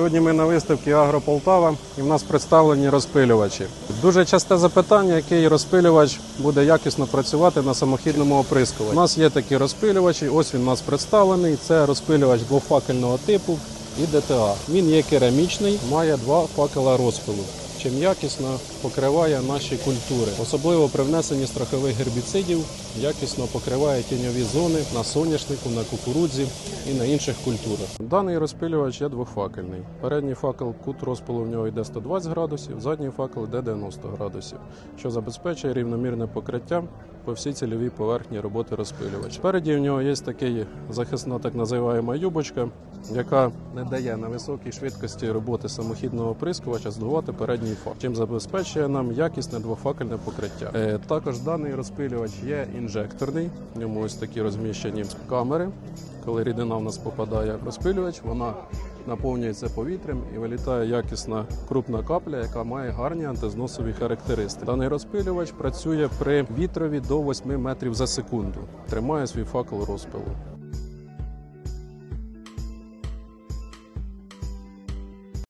Сьогодні ми на виставці Агрополтава і в нас представлені розпилювачі. Дуже часте запитання, який розпилювач буде якісно працювати на самохідному оприскуванні. У нас є такі розпилювачі, ось він у нас представлений. Це розпилювач двофакельного типу і ДТА. Він є керамічний, має два факела розпилу. Чим якісно покриває наші культури, особливо при внесенні страхових гербіцидів, якісно покриває тіньові зони на соняшнику, на кукурудзі і на інших культурах. Даний розпилювач є двофакельний. Передній факел кут розпилу в нього йде 120 градусів, задній факел йде 90 градусів, що забезпечує рівномірне покриття по всій цільовій поверхні роботи розпилювача. Спереді в нього є такий захисна так називаємо юбочка, яка не дає на високій швидкості роботи самохідного оприскувача здувати передній фак, чим забезпечує нам якісне двофакельне покриття. Е, також даний розпилювач є інжекторний. В ньому ось такі розміщені камери. Коли рідина в нас попадає в розпилювач, вона наповнюється повітрям і вилітає якісна крупна капля, яка має гарні антизносові характеристики. Даний розпилювач працює при вітрові до 8 метрів за секунду. Тримає свій факел розпилу.